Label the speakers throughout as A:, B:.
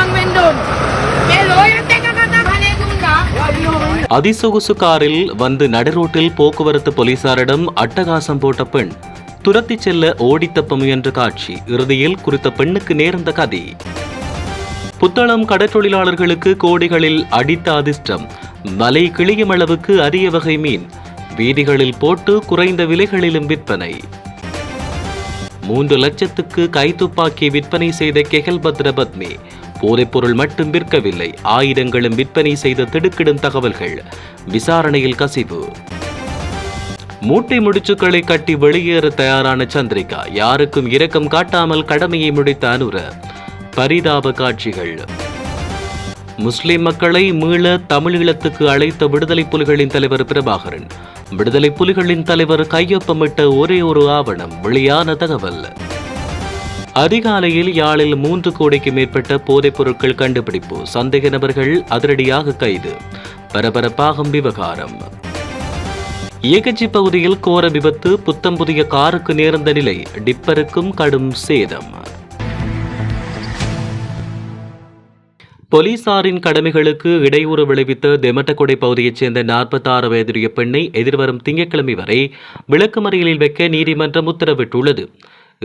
A: Bang
B: அதிசொகுசு காரில் வந்து நடுரோட்டில் போக்குவரத்து போலீசாரிடம் அட்டகாசம் போட்ட பெண் துரத்தி செல்ல ஓடித்தப்ப முயன்ற காட்சி இறுதியில் குறித்த பெண்ணுக்கு நேர்ந்த கதி. புத்தளம் கடற்றொழிலாளர்களுக்கு கோடிகளில் அடித்த அதிர்ஷ்டம். மலை கிளியும் அளவுக்கு அரிய வகை மீன். வீதிகளில் போட்டு குறைந்த விலைகளிலும் விற்பனை. மூன்று லட்சத்துக்கு கைத்துப்பாக்கி விற்பனை செய்த கெகல் பத்ரபத்மே போதைப்பொருள் மட்டும் விற்கவில்லை. ஆயுதங்களும் விற்பனை செய்த திடுக்கிடும் தகவல்கள். விசாரணையில் கசிவு. மூட்டை முடிச்சுக்களை கட்டி வெளியேற தயாரான சந்திரிகா யாருக்கும் இரக்கம் காட்டாமல் கடமையை முடித்த அனுர. பரிதாப காட்சிகள். முஸ்லிம் மக்களை மீள தமிழீழத்துக்கு அழைத்த விடுதலை புலிகளின் தலைவர் பிரபாகரன். விடுதலை புலிகளின் தலைவர் கையொப்பமிட்ட ஒரே ஒரு ஆவணம் வெளியான தகவல். அதிகாலையில் யாழில் மூன்று கோடிக்கு மேற்பட்ட போதைப் பொருட்கள் கண்டுபிடிப்பு. சந்தேக நபர்கள் அதிரடியாக கைது. பரபரப்பாகும் விவகாரம். இயக்கச்சி பகுதியில் கோர விபத்து புத்தம் புதிய காருக்கு நேர்ந்த நிலை டிப்பருக்கும் கடும் சேதம். போலீசாரின் கடமைகளுக்கு இடையூறு விளைவித்த தெமட்டக்குடை பகுதியைச் சேர்ந்த நாற்பத்தாறு வயதுடைய பெண்ணை எதிர்வரும் திங்கட்கிழமை வரை விளக்குமறியலில் வைக்க நீதிமன்றம் உத்தரவிட்டுள்ளது.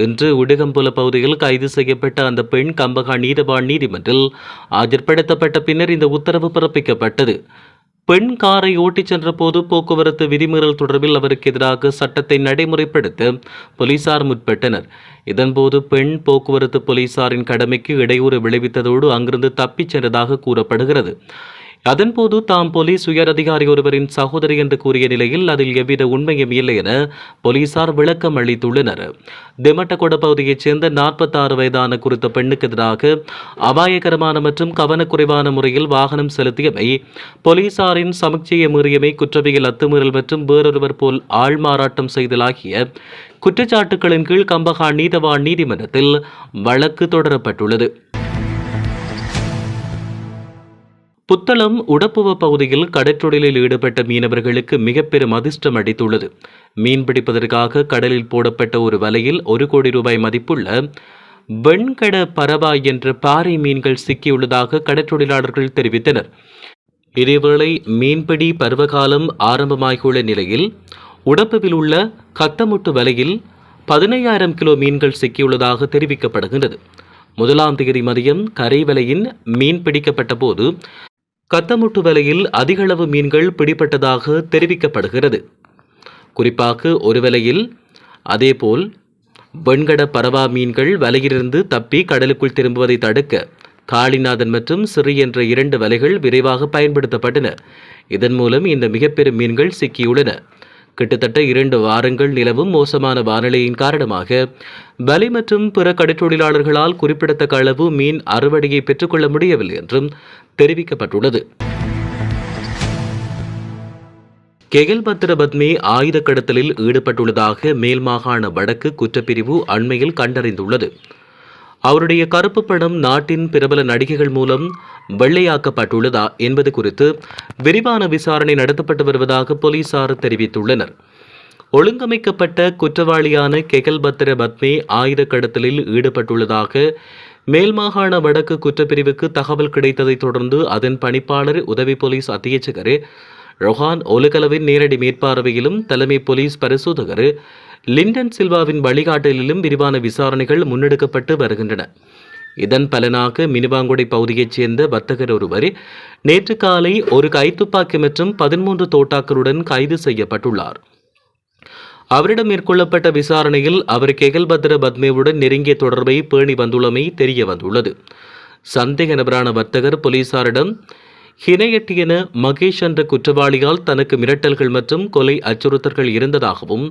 B: இன்று உடுகம்புல பகுதியில் கைது செய்யப்பட்ட அந்த பெண் கம்பகா நீதவான் நீதிமன்றில் ஆஜர்படுத்தப்பட்ட பின்னர் இந்த உத்தரவு பிறப்பிக்கப்பட்டது. பெண் காரை ஓட்டிச் சென்ற போது போக்குவரத்து விதிமீறல் தொடர்பில் அவருக்கு எதிராக சட்டத்தை நடைமுறைப்படுத்த போலீசார் முற்பட்டனர். இதன்போது பெண் போக்குவரத்து போலீசாரின் கடமைக்கு இடையூறு விளைவித்ததோடு அங்கிருந்து தப்பிச் சென்றதாக கூறப்படுகிறது. அதன்போது தாம் போலீஸ் உயர் அதிகாரி ஒருவரின் சகோதரி என்று கூறிய நிலையில் அதில் எவ்வித உண்மையும் இல்லை என போலீசார் விளக்கம் அளித்துள்ளனர். தெமட்டகொட பகுதியைச் சேர்ந்த நாற்பத்தாறு வயதான குறித்த பெண்ணுக்கு எதிராக அபாயகரமான மற்றும் கவனக்குறைவான முறையில் வாகனம் செலுத்தியமை போலீசாரின் சமீட்சையை மீறியமை குற்றவியல் அத்துமீறல் மற்றும் வேறொருவர் போல் ஆள்மாறாட்டம் செய்தலாகிய குற்றச்சாட்டுகளின் கீழ் கம்பகா நீதவான் நீதிமன்றத்தில் வழக்கு தொடரப்பட்டுள்ளது. புத்தளம் உடப்புவ பகுதியில் கடற்றொழிலில் ஈடுபட்ட மீனவர்களுக்கு மிக பெரும் அதிர்ஷ்டம் அடித்துள்ளது. மீன் பிடிப்பதற்காக கடலில் போடப்பட்ட ஒரு வலையில் ஒரு கோடி ரூபாய் மதிப்புள்ள வெண்கட பரவா என்ற பாறை மீன்கள் சிக்கியுள்ளதாக கடற்றொழிலாளர்கள் தெரிவித்தனர். இதேவேளை மீன்பிடி பருவகாலம் ஆரம்பமாகியுள்ள நிலையில் உடப்புவில் உள்ள கத்தமுட்டு வலையில் பதினையாயிரம் கிலோ மீன்கள் சிக்கியுள்ளதாக தெரிவிக்கப்படுகின்றது. முதலாம் தேதி மதியம் கரை வலையின் மீன் பிடிக்கப்பட்ட போது கத்தமுட்டு வலையில் அதிகளவு மீன்கள் பிடிபட்டதாக தெரிவிக்கப்படுகிறது. குறிப்பாக ஒரு வலையில் அதேபோல் வெண்கட பரவா மீன்கள் வலையிலிருந்து தப்பி கடலுக்குள் திரும்புவதை தடுக்க காளிநாதன் மற்றும் சிறி என்ற இரண்டு வலைகள் விரைவாக பயன்படுத்தப்பட்டன. இதன் மூலம் இந்த மிகப்பெரும் மீன்கள் சிக்கியுள்ளன. கிட்டத்தட்ட இரண்டு வாரங்கள் நிலவும் மோசமான வானிலையின் காரணமாக பலி மற்றும் பிற கடற்றொழிலாளர்களால் குறிப்பிடத்தக்க அளவு மீன் அறுவடையை பெற்றுக்கொள்ள முடியவில்லை என்றும் தெரிவிக்கப்பட்டுள்ளது. கெகில் பத்திரபத்மி ஆயுத கடத்தலில் ஈடுபட்டுள்ளதாக மேல் மாகாண வடக்கு குற்றப்பிரிவு அண்மையில் கண்டறிந்துள்ளது. அவருடைய கருப்பு படம் நாட்டின் பிரபல நடிகைகள் மூலம் வெள்ளையாக்கப்பட்டுள்ளதா என்பது குறித்து விரிவான விசாரணை நடத்தப்பட்டு வருவதாக போலீசார் தெரிவித்துள்ளனர். ஒழுங்கமைக்கப்பட்ட குற்றவாளியான கெகல்பத்திர பத்மே ஆயுத கடத்தலில் ஈடுபட்டுள்ளதாக மேல் மாகாண வடக்கு குற்றப்பிரிவுக்கு தகவல் கிடைத்ததைத் தொடர்ந்து அதன் பணிப்பாளர் உதவி போலீஸ் அத்தியட்சகர் ரொஹான் ஒலுகலவின் நேரடி மேற்பார்வையிலும் தலைமை போலீஸ் பரிசோதகர் லிண்டன் சில்வாவின் வழிகாட்டலிலும் விரிவான விசாரணைகள் முன்னெடுக்கப்பட்டு வருகின்றன. இதன் பலனாக மினுவாங்குடை பகுதியைச் சேர்ந்த வர்த்தகர் ஒருவர் நேற்று காலை ஒரு கைத்துப்பாக்கி மற்றும் பதிமூன்று தோட்டாக்களுடன் கைது செய்யப்பட்டுள்ளார். அவரிடம் மேற்கொள்ளப்பட்ட விசாரணையில் அவர் கெகல்பத்ர பத்மேவுடன் நெருங்கிய தொடர்பை பேணி வந்துள்ளமை தெரிய வந்துள்ளது. சந்தேக நபரான வர்த்தகர் போலீசாரிடம் ஹினையட்டியன மகேஷ் என்ற குற்றவாளியால் தனக்கு மிரட்டல்கள் மற்றும் கொலை அச்சுறுத்தல்கள் இருந்ததாகவும்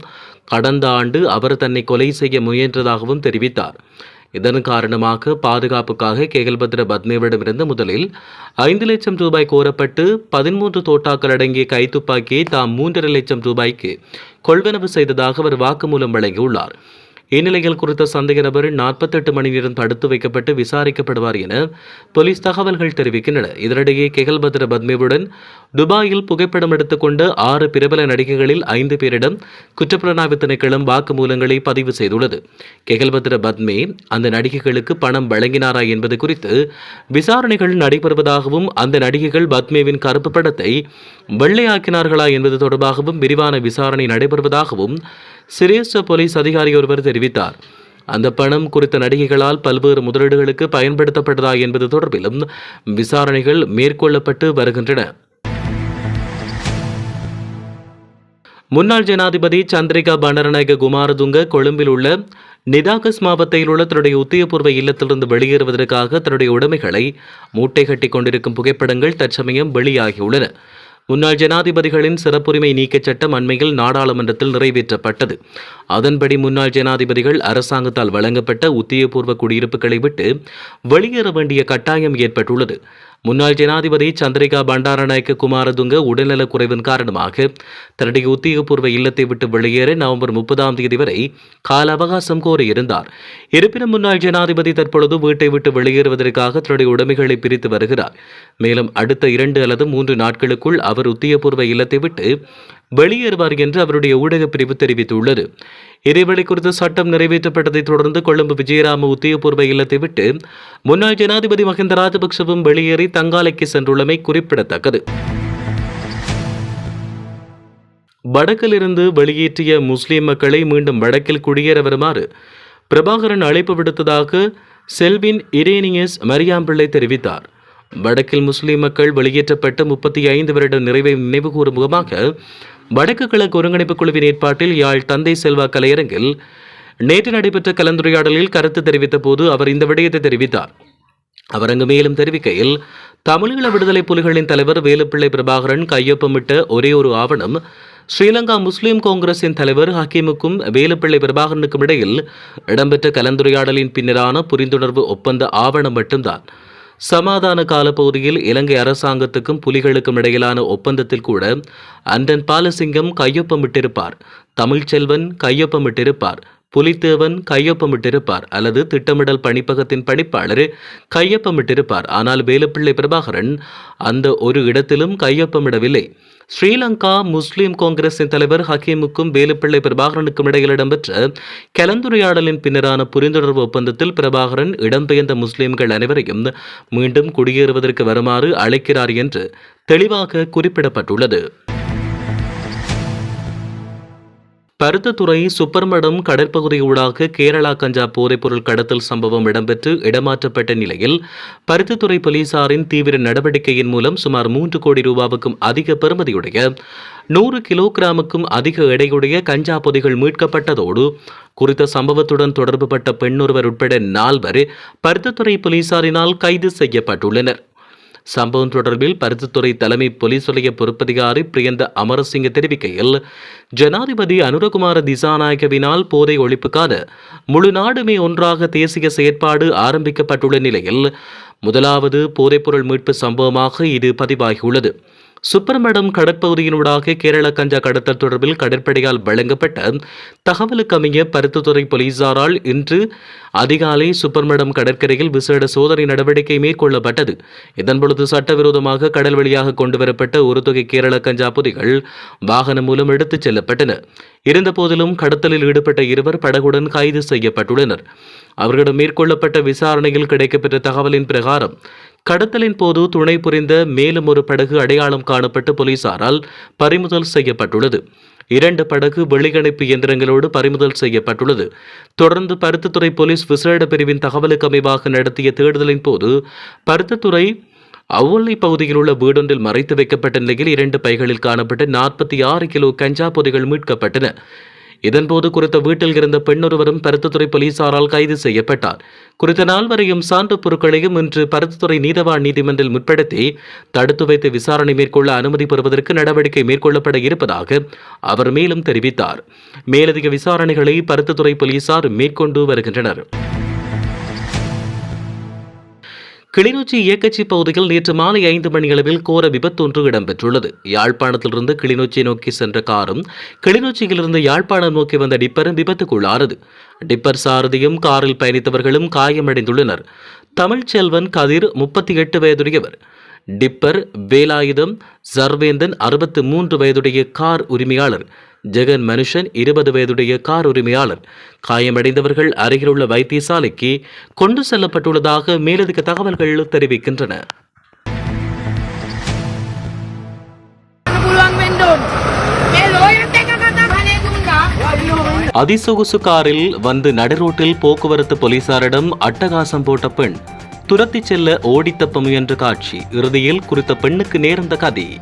B: கடந்த ஆண்டு அவர் தன்னை கொலை செய்ய முயன்றதாகவும் தெரிவித்தார். இதன் காரணமாக பாதுகாப்புக்காக கேகல்பத்ர பத்மேவிடமிருந்து முதலில் ஐந்து லட்சம் ரூபாய் கோரப்பட்டு பதிமூன்று தோட்டாக்கள் அடங்கிய கைத்துப்பாக்கியை தாம் மூன்றரை லட்சம் ரூபாய்க்கு கொள்வனவு செய்ததாக அவர் வாக்குமூலம் வழங்கியுள்ளார். இந்நிலையில் குறித்த சந்தேக நபர் நாற்பத்தெட்டு மணி நேரம் தடுத்து வைக்கப்பட்டு விசாரிக்கப்படுவார் என போலீஸ் தகவல்கள் தெரிவிக்கின்றன. இதனிடையே கெகல்பத்ர பத்மேவுடன் துபாயில் புகைப்படம் எடுத்துக்கொண்ட ஆறு பிரபல நடிகைகளில் ஐந்து பேரிடம் குற்றப்புலனாய்வு திணைக்களம் வாக்குமூலங்களை பதிவு செய்துள்ளது. கெகல்பத்ர பத்மே அந்த நடிகைகளுக்கு பணம் வழங்கினாரா என்பது குறித்து விசாரணைகள் நடைபெறுவதாகவும் அந்த நடிகைகள் பத்மேவின் கருப்பு படத்தை வெள்ளையாக்கினார்களா என்பது தொடர்பாகவும் விரிவான விசாரணை நடைபெறுவதாகவும் சிரேஷ்ட போலீஸ் அதிகாரி ஒருவர் தெரிவித்தார். அந்த பணம் குறித்த நடிகைகளால் பல்வேறு முதலீடுகளுக்கு பயன்படுத்தப்பட்டதா என்பது தொடர்பிலும் விசாரணைகள் மேற்கொள்ளப்பட்டு வருகின்றன. முன்னாள் ஜனாதிபதி சந்திரிகா பண்டரநாயக குமாரதுங்க கொழும்பில் உள்ள நிதாகஸ் மாவட்டத்தில் உள்ள தன்னுடைய உத்தியபூர்வ இல்லத்திலிருந்து வெளியேறுவதற்காக தன்னுடைய உடைமைகளை மூட்டை கட்டி கொண்டிருக்கும் புகைப்படங்கள் தற்சமயம் வெளியாகியுள்ளன. முன்னாள் ஜனாதிபதிகளின் சிறப்புரிமை நீக்கச் சட்டம் அண்மையில் நாடாளுமன்றத்தில் நிறைவேற்றப்பட்டது. அதன்படி முன்னாள் ஜனாதிபதிகள் அரசாங்கத்தால் வழங்கப்பட்ட உத்தியபூர்வ குடியிருப்புகளை விட்டு வெளியேற வேண்டிய கட்டாயம் ஏற்பட்டுள்ளது. முன்னாள் ஜனாதிபதி சந்திரிகா பண்டாரநாயக்க குமாரதுங்க உடல்நலக் குறைவின் காரணமாக தன்னுடைய உத்தியோகபூர்வ இல்லத்தை விட்டு வெளியேற நவம்பர் முப்பதாம் தேதி வரை கால அவகாசம் கோரியிருந்தார். இருப்பினும் முன்னாள் ஜனாதிபதி தற்பொழுது வீட்டை விட்டு வெளியேறுவதற்காக தன்னுடைய உடைமைகளை பிரித்து வருகிறார். மேலும் அடுத்த இரண்டு அல்லது மூன்று நாட்களுக்குள் அவர் உத்தியோகபூர்வ இல்லத்தை விட்டு வெளியேறுவார் என்று அவருடைய ஊடகப் பிரிவு தெரிவித்துள்ளது. இதேவேளை குறித்த சட்டம் நிறைவேற்றப்பட்டதைத் தொடர்ந்து கொழும்பு விஜயராம உத்தியபூர்வ இல்லத்தை விட்டு முன்னாள் ஜனாதிபதி மஹிந்த ராஜபக்சவும் வெளியேறி தங்காலைக்கு சென்றுள்ளமை குறிப்பிடத்தக்கது. வடக்கிலிருந்து வெளியேற்றிய முஸ்லிம் மக்களை மீண்டும் வடக்கில் குடியேற வருமாறு பிரபாகரன் அழைப்பு விடுத்ததாக செல்வின் இரேனியஸ் மரியாம்பிள்ளை தெரிவித்தார். வடக்கில் முஸ்லிம் மக்கள் வெளியேற்றப்பட்ட முப்பத்தி ஐந்து வருட நிறைவை நினைவுகூரும் முகமாக வடக்கு கிழக்கு ஒருங்கிணைப்பு குழுவின் ஏற்பாட்டில் யாழ் தந்தை செல்வா கலையரங்கில் நேற்று நடைபெற்ற கலந்துரையாடலில் கருத்து தெரிவித்த போது அவர் இந்த விடயத்தை தெரிவித்தார். அவர் அங்கு மேலும் தெரிவிக்கையில் தமிழீழ விடுதலை புலிகளின் தலைவர் வேலுப்பிள்ளை பிரபாகரன் கையொப்பமிட்ட ஒரே ஒரு ஆவணம் ஸ்ரீலங்கா முஸ்லிம் காங்கிரசின் தலைவர் ஹக்கீமுக்கும் வேலுப்பிள்ளை பிரபாகரனுக்கும் இடையில் இடம்பெற்ற கலந்துரையாடலின் பின்னரான புரிந்துணர்வு ஒப்பந்த ஆவணம் மட்டும்தான். சமாதான காலப்பகுதியில் இலங்கை அரசாங்கத்துக்கும் புலிகளுக்கும் இடையிலான ஒப்பந்தத்தில் கூட அண்டன் பாலசிங்கம் கையொப்பமிட்டிருப்பார். தமிழ்ச்செல்வன் கையொப்பமிட்டிருப்பார். புலித்தேவன் கையொப்பமிட்டிருப்பார் அல்லது திட்டமிடல் பணிப்பகத்தின் பணிப்பாளர் கையொப்பமிட்டிருப்பார். ஆனால் வேலுப்பிள்ளை பிரபாகரன் அந்த ஒரு இடத்திலும் கையொப்பமிடவில்லை. ஸ்ரீலங்கா முஸ்லிம் காங்கிரசின் தலைவர் ஹக்கீமுக்கும் வேலுப்பிள்ளை பிரபாகரனுக்கும் இடையில் இடம்பெற்ற கலந்துரையாடலின் பின்னரான புரிந்துணர்வு ஒப்பந்தத்தில் பிரபாகரன் இடம்பெயர்ந்த முஸ்லிம்கள் அனைவரையும் மீண்டும் குடியேறுவதற்கு வருமாறு அழைக்கிறார் என்று தெளிவாக குறிப்பிடப்பட்டுள்ளது. பருத்தத்துறை சுப்பர்மடம் கடற்பகுதி ஊடாக கேரளா கஞ்சா போதைப்பொருள் கடத்தல் சம்பவம் இடம்பெற்று இடமாற்றப்பட்ட நிலையில் பருத்தத்துறை போலீசாரின் தீவிர நடவடிக்கையின் மூலம் சுமார் மூன்று கோடி ரூபாவுக்கும் அதிக பெறுமதியுடைய நூறு கிலோகிராமுக்கும் அதிக எடையுடைய கஞ்சா பொதிகள் மீட்கப்பட்டதோடு குறித்த சம்பவத்துடன் தொடர்புபட்ட பெண்ணொருவர் உட்பட நால்வர் பருத்தத்துறை போலீசாரினால் கைது செய்யப்பட்டுள்ளனர். சம்பவம் தொடர்பில் பருத்தித்துறை தலைமை போலீஸ் நிலைய பொறுப்பதிகாரி பிரியந்த அமரசிங்க தெரிவிக்கையில் ஜனாதிபதி அனுரகுமார திசாநாயகவினால் போதை ஒழிப்புக்கான முழு நாடுமே ஒன்றாக தேசிய செயற்பாடு ஆரம்பிக்கப்பட்டுள்ள நிலையில் முதலாவது போதைப்பொருள் மீட்பு சம்பவமாக இது பதிவாகியுள்ளது. சுப்பரமடம் கடற்பகுதியினூடாக கேரள கஞ்சா கடத்தல் தொடர்பில் கடற்படையால் வழங்கப்பட்ட தகவலுக்கு அமைய பருத்துத்துறை போலீசாரால் இன்று அதிகாலை சுப்பரமடம் கடற்கரையில் விசேட சோதனை நடவடிக்கை மேற்கொள்ளப்பட்டது. இதன்பொழுது சட்டவிரோதமாக கடல் வழியாக கொண்டுவரப்பட்ட ஒரு தொகை கேரள கஞ்சா பொதிகள் வாகனம் மூலம் எடுத்துச் செல்லப்பட்டன. இருந்தபோதிலும் கடத்தலில் ஈடுபட்ட இருவர் படகுடன் கைது செய்யப்பட்டுள்ளனர். அவர்களிடம் மேற்கொள்ளப்பட்ட விசாரணையில் கிடைக்கப்பெற்ற தகவலின் பிரகாரம் கடத்தலின் போது துணை புரிந்த மேலும் ஒரு படகு அடையாளம் காணப்பட்டு போலீசாரால் பறிமுதல் செய்யப்பட்டுள்ளது. இரண்டு படகு வெளியணைப்பு இயந்திரங்களோடு பறிமுதல் செய்யப்பட்டுள்ளது. தொடர்ந்து பருத்தித்துறை போலீஸ் விசேட பிரிவின் தகவலுக்கு அமைவாக நடத்திய தேடுதலின் போது பருத்தித்துறை அவ்வொல்லை பகுதியில் உள்ள வீடொன்றில் மறைத்து வைக்கப்பட்ட நிலையில் இரண்டு பைகளில் காணப்பட்ட நாற்பத்தி ஆறு கிலோ கஞ்சா பொதிகள் மீட்கப்பட்டன. இதன்போது குறித்த வீட்டில் இருந்த பெண்ணொருவரும் பருத்தித்துறை போலீசாரால் கைது செய்யப்பட்டார். குறித்த நால்வரையும் சான்று பொருட்களையும் இன்று பருத்தித்துறை நீதவான் நீதிமன்றில் முற்படுத்தி தடுத்து வைத்து விசாரணை மேற்கொள்ள அனுமதி பெறுவதற்கு நடவடிக்கை மேற்கொள்ளப்பட இருப்பதாக அவர் மேலும் தெரிவித்தார். மேலதிக விசாரணைகளை பருத்தித்துறை போலீசார் மேற்கொண்டு வருகின்றனர். கிளிநொச்சி இயக்கச்சி பகுதியில் நேற்று மாலை ஐந்து மணியளவில் கோர விபத்து ஒன்று இடம்பெற்றுள்ளது. யாழ்ப்பாணத்திலிருந்து கிளிநொச்சி நோக்கி சென்ற காரும் கிளிநொச்சியிலிருந்து யாழ்ப்பாணம் நோக்கி வந்த டிப்பரும் விபத்துக்குள்ளானது. டிப்பர் சாரதியும் காரில் பயணித்தவர்களும் காயமடைந்துள்ளனர். தமிழ்ச்செல்வன் கதிர் முப்பத்தி எட்டு வயதுடையவர். டிப்பர் வேலாயுதம் சர்வேந்தன் அறுபத்து மூன்று வயதுடைய கார் உரிமையாளர். ஜெகன் மனுஷன் இருபது வயதுடைய கார் உரிமையாளர். காயமடைந்தவர்கள் அருகிலுள்ள வைத்தியசாலைக்கு கொண்டு செல்லப்பட்டுள்ளதாக மேலதிக தகவல்கள் தெரிவிக்கின்றன. அதிசொகுசு காரில் வந்து நடுரோட்டில் போக்குவரத்து போலீசாரிடம் அட்டகாசம் போட்ட பெண். துரத்தி செல்ல ஓடித்தப்ப முயன்ற காட்சி இறுதியில் குறித்த பெண்ணுக்கு நேர்ந்த கதை.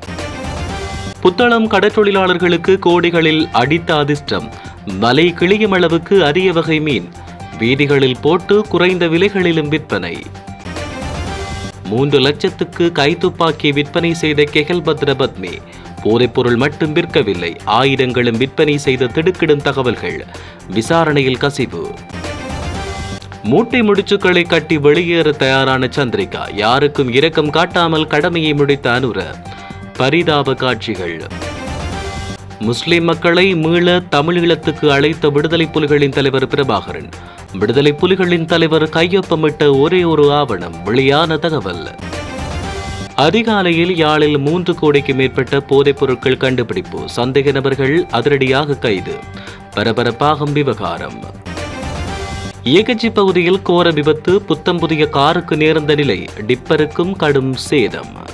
B: புத்தளம் கடற்றொழிலாளர்களுக்கு கோடிகளில் அடித்த அதிர்ஷ்டம் மலை கிளியும் அளவுக்கு அரிய வகை மீன். வீதிகளில் போட்டு குறைந்த விலைகளிலும் விற்பனை. மூன்று லட்சத்துக்கு கைத்துப்பாக்கி விற்பனை செய்த கெகல் பத்ரபத்மி. போதைப்பொருள் மட்டும் விற்கவில்லை ஆயுதங்களும் விற்பனை செய்த திடுக்கிடும் தகவல்கள். விசாரணையில் கசிவு. மூட்டை முடிச்சுக்களை கட்டி வெளியேற தயாரான சந்திரிகா யாருக்கும் இரக்கம் காட்டாமல் கடமையை முடித்த அனுர. பரிதாப காட்சிகள் முஸ்லிம் மக்களை மீள தமிழீழத்துக்கு அழைத்த விடுதலை புலிகளின் தலைவர் பிரபாகரன். விடுதலை புலிகளின் தலைவர் கையொப்பமிட்ட ஒரே ஒரு ஆவணம் வெளியான தகவல். அதிகாலையில் யாழில் மூன்று கோடிக்கு மேற்பட்ட போதைப் பொருட்கள் கண்டுபிடிப்பு சந்தேக நபர்கள் அதிரடியாக கைது. பரபரப்பாகும் விவகாரம். இயக்கச்சி பகுதியில் கோர விபத்து புத்தம் புதிய காருக்கு நேர்ந்த நிலை டிப்பருக்கும் கடும் சேதம்.